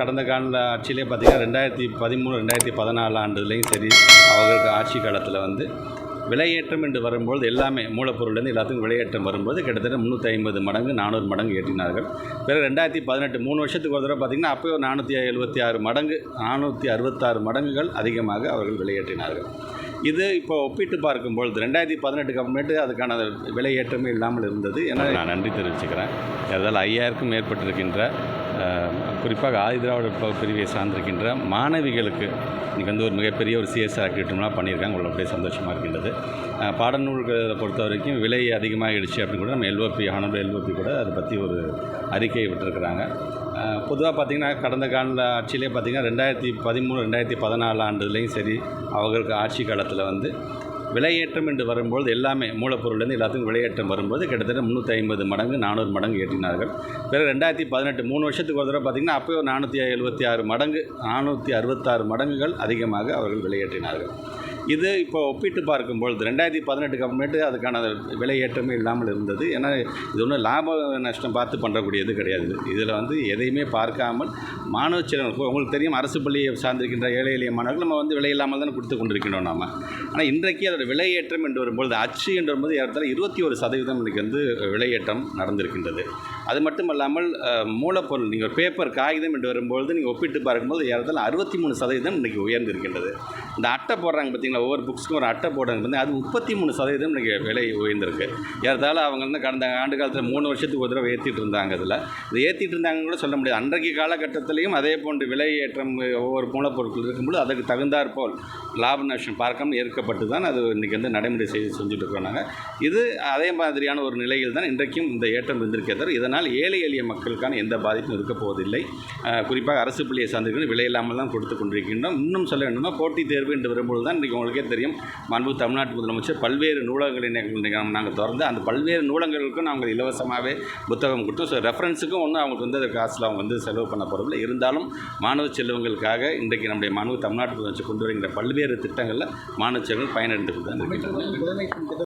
கடந்த கால ஆட்சியிலே பார்த்தீங்கன்னா ரெண்டாயிரத்தி பதிமூணு ரெண்டாயிரத்தி பதினாலு ஆண்டுலேயும் சரி அவர்களுக்கு ஆட்சி காலத்தில் வந்து விலையேற்றம் என்று வரும்பொழுது எல்லாமே மூலப்பொருள்லேருந்து எல்லாத்துக்கும் விலையேற்றம் வரும்போது கிட்டத்தட்ட முந்நூற்றி ஐம்பது மடங்கு நானூறு மடங்கு ஏற்றினார்கள். பிறகு ரெண்டாயிரத்தி பதினெட்டு மூணு வருஷத்துக்கு ஒரு தடவை பார்த்திங்கன்னா அப்போயோ நானூற்றி எழுபத்தி ஆறு மடங்கு நானூற்றி அறுபத்தாறு மடங்குகள் அதிகமாக அவர்கள் விலையேற்றினார்கள். இது இப்போ ஒப்பிட்டு பார்க்கும்பொழுது ரெண்டாயிரத்தி பதினெட்டுக்கு அப்புறமேட்டு அதுக்கான விலையேற்றமே இல்லாமல் இருந்தது. என நான் நன்றி தெரிவிச்சுக்கிறேன். அதில் ஐயாயிரக்கும் மேற்பட்டிருக்கின்ற குறிப்பாக ஆதிதிராவிட ப- பிரிவை சார்ந்திருக்கின்ற மாணவிகளுக்கு இன்றைக்கி வந்து ஒரு மிகப்பெரிய ஒரு சிஎஸ்ஆர் ஆக்டிவிட்டிலாம் பண்ணியிருக்காங்க. உள்ள அப்படியே சந்தோஷமாக இருக்கின்றது. பாடநூல்களை பொறுத்த வரைக்கும் விலை அதிகமாகிடுச்சு அப்படின்னு கூட நம்ம எல்ஓபி ஆனந்த எல்ஓபி கூட அதை பற்றி ஒரு அறிக்கையை விட்டுருக்குறாங்க. பொதுவாக பார்த்திங்கன்னா கடந்த கால ஆட்சியிலே பார்த்திங்கன்னா ரெண்டாயிரத்தி பதிமூணு ரெண்டாயிரத்தி பதினாலு ஆண்டுலேயும் சரி அவர்களுக்கு ஆட்சி காலத்தில் வந்து விலையேற்றம் என்று வரும்போது எல்லாமே மூலப்பொருள்லேருந்து எல்லாத்துக்கும் விலையேற்றம் வரும்போது கிட்டத்தட்ட முந்நூற்றி ஐம்பது மடங்கு நானூறு மடங்கு ஏற்றினார்கள். பிறகு ரெண்டாயிரத்தி பதினெட்டு மூணு வருஷத்துக்கு ஒரு தடவை பார்த்திங்கன்னா அப்போயும் நானூற்றி எழுபத்தி ஆறு மடங்கு நானூற்றி அறுபத்தாறு மடங்குகள் அதிகமாக அவர்கள் விலையேற்றினார்கள். இது இப்போ ஒப்பிட்டு பார்க்கும் பொழுது ரெண்டாயிரத்தி பதினெட்டுக்கு அப்புறமேட்டு அதுக்கான விலையேற்றமே இல்லாமல் இருந்தது. ஏன்னா இது ஒன்றும் லாப நஷ்டம் பார்த்து பண்ணக்கூடியது கிடையாது. இதில் வந்து எதையுமே பார்க்காமல் மாணவ செலவு உங்களுக்கு தெரியும் அரசு பள்ளியை சார்ந்திருக்கின்ற ஏழை எளிய மாணவர்கள் நம்ம வந்து விலை இல்லாமல் தானே கொடுத்து கொண்டிருக்கின்றோம் நாம். ஆனால் இன்றைக்கு அதோட விலையேற்றம் என்று வரும்பொழுது அச்சு என்று வரும்போது ஏறத்தாழ இருபத்தி ஒரு சதவீதம் இன்றைக்கி வந்து விலையேற்றம் நடந்திருக்கின்றது. அது மட்டும் இல்லாமல் மூலப்பொருள் நீங்கள் பேப்பர் காகிதம் என்று வரும்பொழுது நீங்கள் ஒப்பிட்டு பார்க்கும்போது ஏறத்தாழ அறுபத்தி மூணு சதவீதம் இன்றைக்கி உயர்ந்திருக்கின்றது. இந்த அட்டை போடுறாங்க பார்த்தீங்களா ஒவ்வொரு புக்ஸ்க்கும் ஒரு அட்டை போடுறது அது முப்பத்தி மூணு சதவீதம் இன்றைக்கி விலை உயர்ந்திருக்கு. ஏறத்தாலும் அவங்க வந்து கடந்த ஆண்டு காலத்தில் மூணு வருஷத்துக்கு ஒரு தடவை ஏற்றிட்டு இருந்தாங்க அதில். இது ஏற்றிட்டு இருந்தாங்கன்னு கூட சொல்ல முடியாது. அன்றைக்கு காலகட்டத்திலையும் அதே போன்று விலை ஏற்றம் ஒவ்வொரு மூலப்பொருட்கள் இருக்கும்போது அதுக்கு தகுந்தாற்போல் லாப நஷ்டம் பார்க்காம ஏற்கப்பட்டு தான் அது இன்றைக்கி வந்து நடைமுறை செய்து செஞ்சுட்டு இருக்கிறோம் நாங்கள் இது அதே மாதிரியான ஒரு நிலையில் தான் இன்றைக்கும் இந்த ஏற்றம் இருந்திருக்கே தவிர இதனால் ஏழை எளிய மக்களுக்கான எந்த பாதிப்பும் இருக்க போவதில்லை. குறிப்பாக அரசு பள்ளியை சார்ந்திருக்கிற விலை இல்லாமல் தான் கொடுத்து கொண்டிருக்கின்றோம். இன்னும் சொல்ல வேண்டும்னா போட்டித் தேர்வு என்று வரும்போது தான் இன்றைக்கி உங்களுக்கே தெரியும். மாண்பு தமிழ்நாட்டு முதலமைச்சர் பல்வேறு நூலகங்களை நாங்கள் திறந்து அந்த பல்வேறு நூலகங்களுக்கும் நாங்கள் இலவசமாகவே புத்தகம் கொடுத்தோம் ஸோ ரெஃபரன்ஸுக்கும் ஒன்றும் அவங்களுக்கு வந்து காசில் அவங்க வந்து செலவு பண்ண போகிறதில்ல இருந்தாலும் மாணவ செல்வங்களுக்காக இன்றைக்கு நம்முடைய மாணவ தமிழ்நாட்டு முதலமைச்சர் கொண்டு வருகின்ற பல்வேறு திட்டங்களில் மாணவ செல்வங்கள் பயனடைந்து தான்